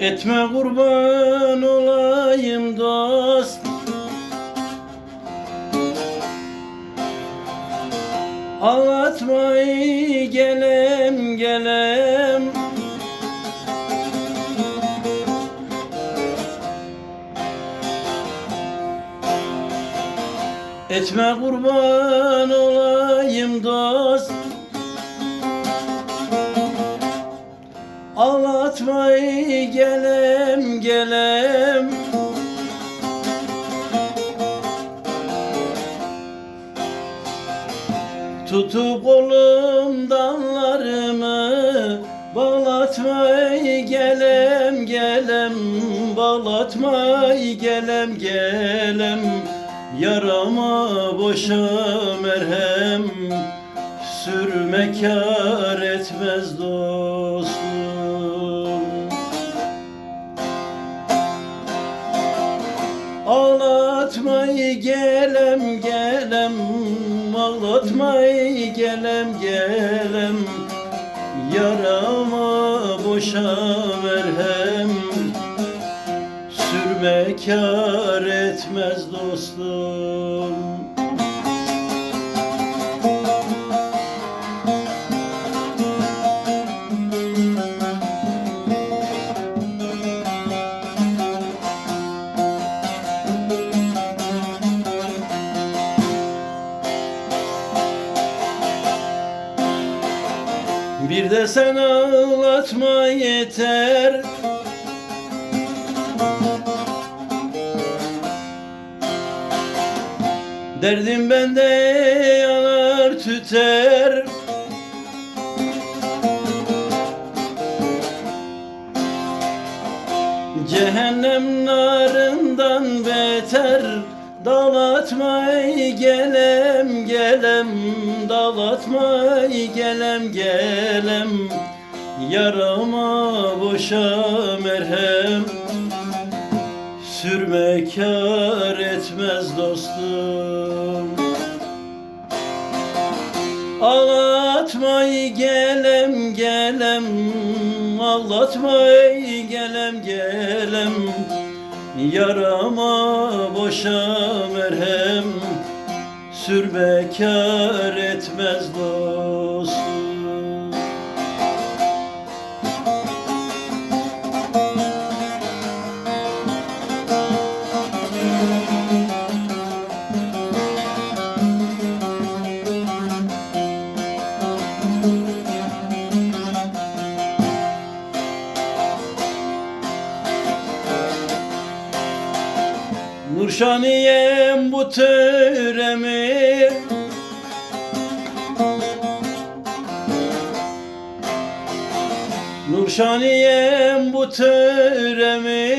Etme kurban olayım dost. Ağlatmayı gelem gelem. Etme kurban olayım dost. Ağlatmayı gelem gelem. Tutup kolum dallarımı Bağlatmayı gelem gelem. Bağlatmayı gelem gelem. Yarama boşa merhem. Sürme kar etmez dostum Ağlatmayı gelem gelem. Ağlatmayı gelem gelem. Yarama boşa merhem Sürme kar etmez dostum Bir de sen ağlatma yeter. Derdim bende yanar tüter. Cehennem narından beter Dalatmay gelem gelem. Dalatmay gelem gelem. Yarama boşa merhem. Sürme kar etmez dostum. Ağlatmay gelem gelem. Ağlatmay gelem gelem Yarama boşa merhem Sürme kar etmez dostum Nurşaniyem bu töremi Nurşaniyem bu töremi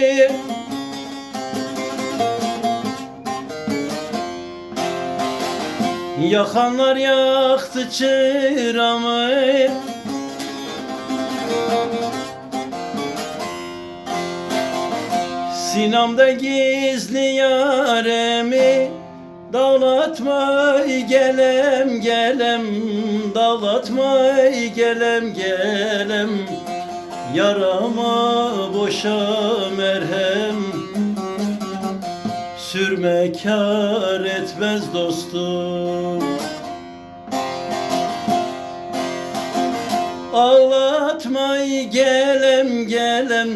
Yakanlar yaktı çıramı Sinamda gizli yaremi Dağlatmay gelem gelem. Dağlatmay gelem gelem. Yarama boşa merhem. Sürme kar etmez dostum Ağlatmay gelem gelem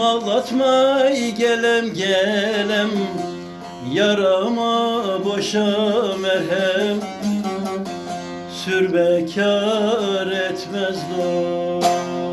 Ağlatmay gelem gelem. Yarama boşa merhem Sürme kar etmez dost